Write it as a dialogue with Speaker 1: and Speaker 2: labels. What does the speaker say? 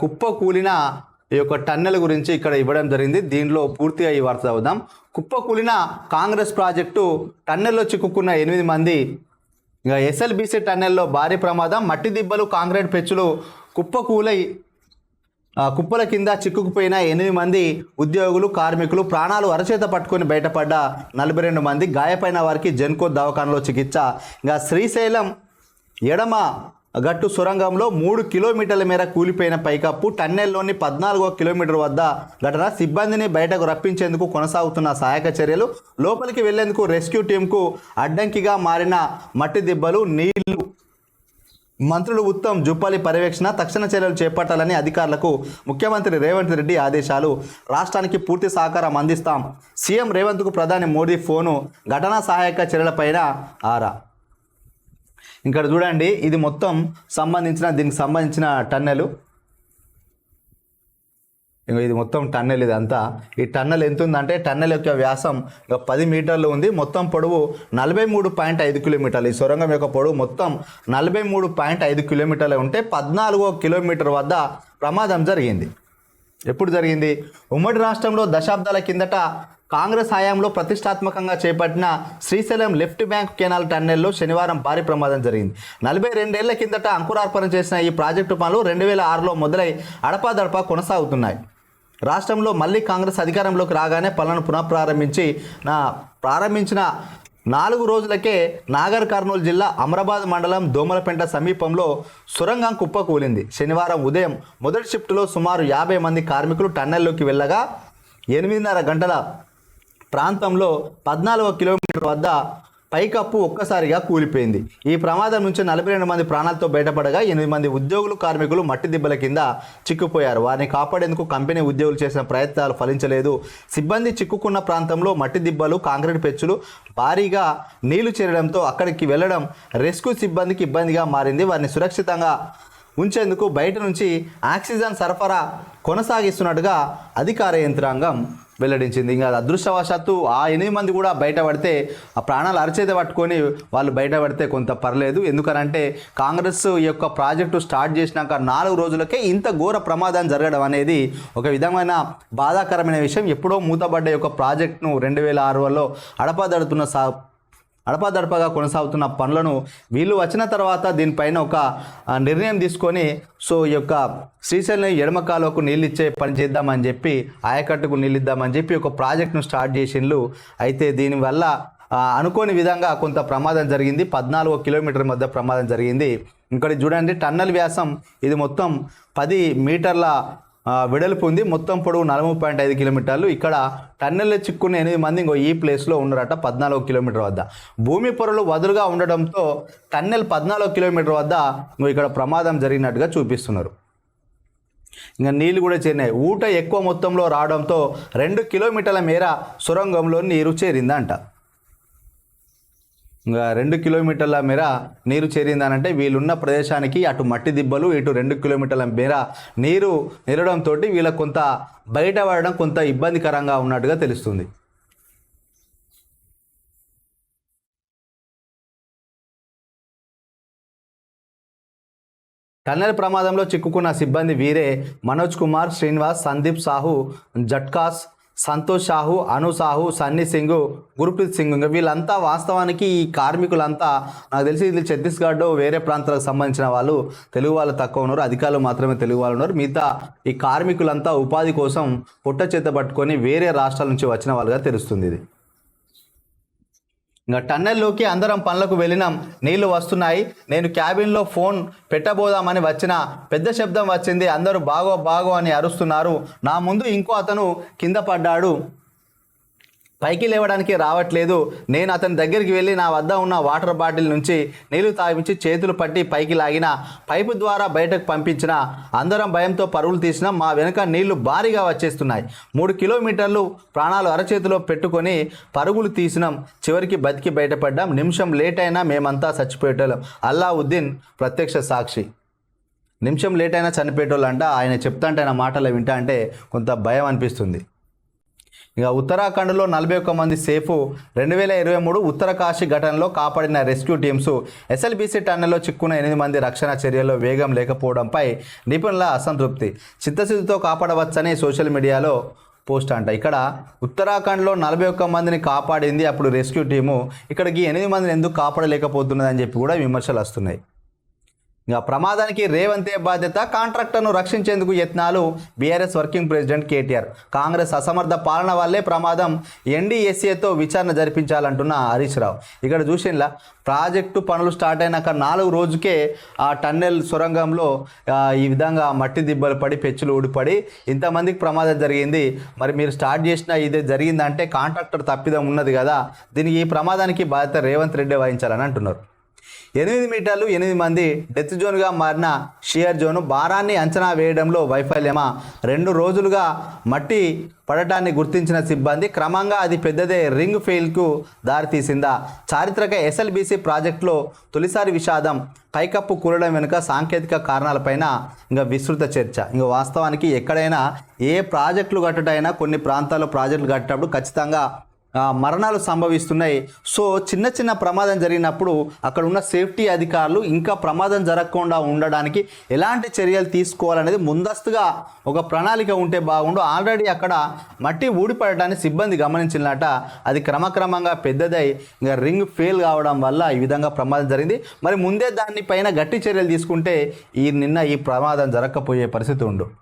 Speaker 1: కుప్ప కూలిన ఈ యొక్క టన్నెల్ గురించి ఇక్కడ ఇవ్వడం జరిగింది. దీనిలో పూర్తిగా ఈ వార్త చదువుదాం. కుప్ప కూలిన కాంగ్రెస్ ప్రాజెక్టు టన్నెల్లో చిక్కుకున్న ఎనిమిది మంది. ఇంకా ఎస్ఎల్బీసీ టన్నెల్లో భారీ ప్రమాదం. మట్టి దిబ్బలు కాంక్రీట్ పెచ్చులు కుప్ప కూలై ఆ, కుప్పల కింద చిక్కుకుపోయిన ఎనిమిది మంది ఉద్యోగులు కార్మికులు ప్రాణాలు అరచేత పట్టుకొని బయటపడ్డ నలభై రెండు మంది గాయపైన వారికి జెన్కో దవాఖానలో చికిత్స. ఇంకా శ్రీశైలం ఎడమ గట్టు సొరంగంలో మూడు కిలోమీటర్ల మేర కూలిపోయిన పైకప్పు టన్నెల్లోని పద్నాలుగో కిలోమీటర్ వద్ద ఘటన సిబ్బందిని బయటకు రప్పించేందుకు కొనసాగుతున్న సహాయక చర్యలు లోపలికి వెళ్ళేందుకు రెస్క్యూ టీంకు అడ్డంకిగా మారిన మట్టి దిబ్బలు నీళ్ళు. మంత్రులు ఉత్తమ్ జుప్పాలి పర్యవేక్షణ తక్షణ చర్యలు చేపట్టాలని అధికారులకు ముఖ్యమంత్రి రేవంత్ రెడ్డి ఆదేశాలు. రాష్ట్రానికి పూర్తి సహకారం అందిస్తాం. సీఎం రేవంత్కు ప్రధాని మోడీ ఫోను. ఘటనా సహాయక చర్యలపైన ఆరా. ఇక్కడ చూడండి ఇది మొత్తం సంబంధించిన దీనికి సంబంధించిన టన్నెలు. ఇంకా ఇది మొత్తం టన్నెల్ ఇదంతా. ఈ టన్నెల్ ఎంత ఉందంటే టన్నెల్ యొక్క వ్యాసం ఇక పది మీటర్లు ఉంది. మొత్తం పొడవు నలభై మూడు పాయింట్ ఐదు కిలోమీటర్లు. ఈ సొరంగం యొక్క పొడవు మొత్తం నలభై మూడు పాయింట్ ఐదు కిలోమీటర్లు ఉంటే పద్నాలుగో కిలోమీటర్ వద్ద ప్రమాదం జరిగింది. ఎప్పుడు జరిగింది? ఉమ్మడి రాష్ట్రంలో దశాబ్దాల కిందట కాంగ్రెస్ హయాంలో ప్రతిష్టాత్మకంగా చేపట్టిన శ్రీశైలం లెఫ్ట్ బ్యాంక్ కెనాల్ టన్నెల్లో శనివారం భారీ ప్రమాదం జరిగింది. నలభై రెండేళ్ళ కిందట అంకురార్పణ చేసిన ఈ ప్రాజెక్టు పనులు రెండు వేల ఆరులో మొదలై అడపాదడపా కొనసాగుతున్నాయి. రాష్ట్రంలో మళ్ళీ కాంగ్రెస్ అధికారంలోకి రాగానే పనులను పునఃప్రారంభించి నా ప్రారంభించిన నాలుగు రోజులకే నాగర్ కర్నూలు జిల్లా అమరాబాద్ మండలం దోమలపెంట సమీపంలో సొరంగం కుప్ప కూలింది. శనివారం ఉదయం మొదటి షిఫ్టులో సుమారు యాభై మంది కార్మికులు టన్నెల్లోకి వెళ్ళగా ఎనిమిదిన్నర గంటల ప్రాంతంలో పద్నాలుగు కిలోమీటర్ వద్ద పైకప్పు ఒక్కసారిగా కూలిపోయింది. ఈ ప్రమాదం నుంచి నలభై రెండు మంది ప్రాణాలతో బయటపడగా ఎనిమిది మంది ఉద్యోగులు కార్మికులు మట్టి దిబ్బల కింద చిక్కుపోయారు. వారిని కాపాడేందుకు కంపెనీ ఉద్యోగులు చేసిన ప్రయత్నాలు ఫలించలేదు. సిబ్బంది చిక్కుకున్న ప్రాంతంలో మట్టి దిబ్బలు కాంక్రీట్ పెచ్చులు భారీగా నీళ్ళు చేరడంతో అక్కడికి వెళ్ళడం రెస్క్యూ సిబ్బందికి ఇబ్బందిగా మారింది. వారిని సురక్షితంగా ఉంచేందుకు బయట నుంచి ఆక్సిజన్ సరఫరా కొనసాగిస్తున్నట్టుగా అధికార యంత్రాంగం వెల్లడించింది. ఇంకా అదృష్టవశాత్తు ఆ ఎనిమిది మంది కూడా బయటపడితే ఆ ప్రాణాలు అరచేత పట్టుకొని వాళ్ళు బయటపడితే కొంత పర్లేదు. ఎందుకనంటే కాంగ్రెస్ ఈ యొక్క ప్రాజెక్టు స్టార్ట్ చేసినాక నాలుగు రోజులకే ఇంత ఘోర ప్రమాదం జరగడం అనేది ఒక విధమైన బాధాకరమైన విషయం. ఎప్పుడో మూతబడ్డ యొక్క ప్రాజెక్టును రెండు వేల ఆరులో అడపదడుతున్న సా అడపాదడపగా కొనసాగుతున్న పనులను వీళ్ళు వచ్చిన తర్వాత దీనిపైన ఒక నిర్ణయం తీసుకొని సో ఈ యొక్క శ్రీశైలం ఎడమ కాలువకు నీళ్ళు ఇచ్చే పని చేద్దామని చెప్పి ఆయకట్టుకు నీళ్ళు ఇద్దామని చెప్పి ఒక ప్రాజెక్ట్ను స్టార్ట్ చేసిండ్లు. అయితే దీనివల్ల అనుకోని విధంగా కొంత ప్రమాదం జరిగింది. పద్నాలుగు కిలోమీటర్ మధ్య ప్రమాదం జరిగింది. ఇక్కడ చూడండి టన్నల్ వ్యాసం ఇది మొత్తం పది మీటర్ల వెడల్పు ఉంది. మొత్తం పొడవు నలభై పాయింట్ ఐదు కిలోమీటర్లు. ఇక్కడ టన్నెల్లో చిక్కున్న ఎనిమిది మంది ఇంకో ఈ ప్లేస్లో ఉన్నారట పద్నాలుగు కిలోమీటర్ వద్ద. భూమి పొరలు వదులుగా ఉండడంతో టన్నెల్ పద్నాలుగు కిలోమీటర్ వద్ద ఇంకో ఇక్కడ ప్రమాదం జరిగినట్టుగా చూపిస్తున్నారు. ఇంకా నీళ్ళు కూడా చేరినాయి. ఊట ఎక్కువ మొత్తంలో రావడంతో రెండు కిలోమీటర్ల మేర సొరంగంలో నీరు చేరిందంట. రెండు కిలోమీటర్ల మేర నీరు చేరిందనంటే వీళ్ళున్న ప్రదేశానికి అటు మట్టి దిబ్బలు ఇటు రెండు కిలోమీటర్ల మేర నీరు నిలడంతో వీళ్ళ కొంత బయట పడడం కొంత ఇబ్బందికరంగా ఉన్నట్టుగా తెలుస్తుంది. టన్నెల్ ప్రమాదంలో చిక్కుకున్న సిబ్బంది వీరే మనోజ్ కుమార్ శ్రీనివాస్ సందీప్ సాహు జట్కాస్ సంతోష్ సాహు అను సాహు సన్నీ సింగ్ గురుప్రీత్ సింగ్ ఇంకా వీళ్ళంతా వాస్తవానికి ఈ కార్మికులంతా నాకు తెలిసి ఇది ఛత్తీస్గఢ్ వేరే ప్రాంతాలకు సంబంధించిన వాళ్ళు. తెలుగు వాళ్ళు తక్కువ ఉన్నారు అధికారులు మాత్రమే తెలుగు వాళ్ళు ఉన్నారు. మిగతా ఈ కార్మికులంతా ఉపాధి కోసం పుట్ట చేత పట్టుకొని వేరే రాష్ట్రాల నుంచి వచ్చిన వాళ్ళుగా తెలుస్తుంది ఇది. ఇంకా టన్నెల్లోకి అందరం పనులకు వెళ్ళినాం. నీళ్ళు వస్తున్నాయి. నేను క్యాబిన్లో ఫోన్ పెట్టబోదామని వచ్చిన. పెద్ద శబ్దం వచ్చింది. అందరూ బాగో బాగో అని అరుస్తున్నారు. నా ముందు ఇంకో అతను కింద పడ్డాడు. పైకి లేవడానికి రావట్లేదు. నేను అతని దగ్గరికి వెళ్ళి నా వద్ద ఉన్న వాటర్ బాటిల్ నుంచి నీళ్ళు తాగించి చేతులు పట్టి పైకి లాగిన పైపు ద్వారా బయటకు పంపించిన అందరం భయంతో పరుగులు తీసిన మా వెనుక నీళ్ళు భారీగా వచ్చేస్తున్నాయి. మూడు కిలోమీటర్లు ప్రాణాలు అరచేతిలో పెట్టుకొని పరుగులు తీసినాం. చివరికి బతికి బయటపడ్డాం. నిమిషం లేట్ అయినా మేమంతా చచ్చిపోయేటోళ్ళం. అల్లావుద్దీన్ ప్రత్యక్ష సాక్షి. నిమిషం లేట్ అయినా చనిపోయేటోళ్ళంట. అంట ఆయన చెప్తాంటే ఆయన మాటలు వింటా అంటే కొంత భయం అనిపిస్తుంది. ఇక ఉత్తరాఖండ్లో నలభై ఒక్క మంది సేఫ్ రెండు వేల ఇరవై మూడు ఉత్తరకాశీ ఘటనలో కాపాడిన rescue teams S L B C టన్నెల్లో చిక్కున్న ఎనిమిది మంది రక్షణ చర్యల్లో వేగం లేకపోవడంపై నిపుణుల అసంతృప్తి. చిత్తశుద్ధితో కాపాడవచ్చని సోషల్ మీడియాలో పోస్ట్ అంట. ఇక్కడ ఉత్తరాఖండ్లో నలభై ఒక్క మందిని కాపాడింది అప్పుడు రెస్క్యూ టీము. ఇక్కడికి ఎనిమిది మందిని ఎందుకు కాపాడలేకపోతున్నది అని చెప్పి కూడా విమర్శలు వస్తున్నాయి. ఇంకా ప్రమాదానికి రేవంతే బాధ్యత కాంట్రాక్టర్ను రక్షించేందుకు యత్నాలు BRS working president KTR. Congress అసమర్థ పాలన వల్లే ప్రమాదం ఎన్డీఎస్ఏతో విచారణ జరిపించాలంటున్న హరీష్ రావు. ఇక్కడ చూసినలా ప్రాజెక్టు పనులు స్టార్ట్ అయినాక నాలుగు రోజుకే ఆ టన్నెల్ సొరంగంలో ఈ విధంగా మట్టి దిబ్బలు పడి పెచ్చులు ఊడిపడి ఇంతమందికి ప్రమాదం జరిగింది. మరి మీరు స్టార్ట్ చేసిన ఇది జరిగిందంటే కాంట్రాక్టర్ తప్పిదం ఉన్నది కదా. దీనికి ఈ ప్రమాదానికి బాధ్యత రేవంత్ రెడ్డి వహించాలని అంటున్నారు. ఎనిమిది మీటర్లు ఎనిమిది మంది డెత్ జోన్గా మారిన షియర్ జోను భారాన్ని అంచనా వేయడంలో వైఫల్యమా? రెండు రోజులుగా మట్టి పడటాన్ని గుర్తించిన సిబ్బంది క్రమంగా అది పెద్దదే రింగ్ ఫెయిల్కు దారితీసిందా? చారిత్రక ఎస్ఎల్బీసీ ప్రాజెక్టులో తొలిసారి విషాదం పైకప్పు కూలడం వెనుక సాంకేతిక కారణాలపైన ఇంకా విస్తృత చర్చ. ఇంకా వాస్తవానికి ఎక్కడైనా ఏ ప్రాజెక్టులు కట్టడైనా కొన్ని ప్రాంతాల్లో ప్రాజెక్టులు కట్టేటప్పుడు ఖచ్చితంగా మరణాలు సంభవిస్తున్నాయి. సో చిన్న చిన్న ప్రమాదం జరిగినప్పుడు అక్కడ ఉన్న సేఫ్టీ అధికారులు ఇంకా ప్రమాదం జరగకుండా ఉండడానికి ఎలాంటి చర్యలు తీసుకోవాలనేది ముందస్తుగా ఒక ప్రణాళిక ఉంటే బాగుండు. ఆల్రెడీ అక్కడ మట్టి ఊడిపడటాన్ని సిబ్బంది గమనించినట. అది క్రమక్రమంగా పెద్దదై ఇంకా రింగ్ ఫెయిల్ కావడం వల్ల ఈ విధంగా ప్రమాదం జరిగింది. మరి ముందే దానిపైన గట్టి చర్యలు తీసుకుంటే ఈ నిన్న ఈ ప్రమాదం జరగకపోయే పరిస్థితి ఉండు.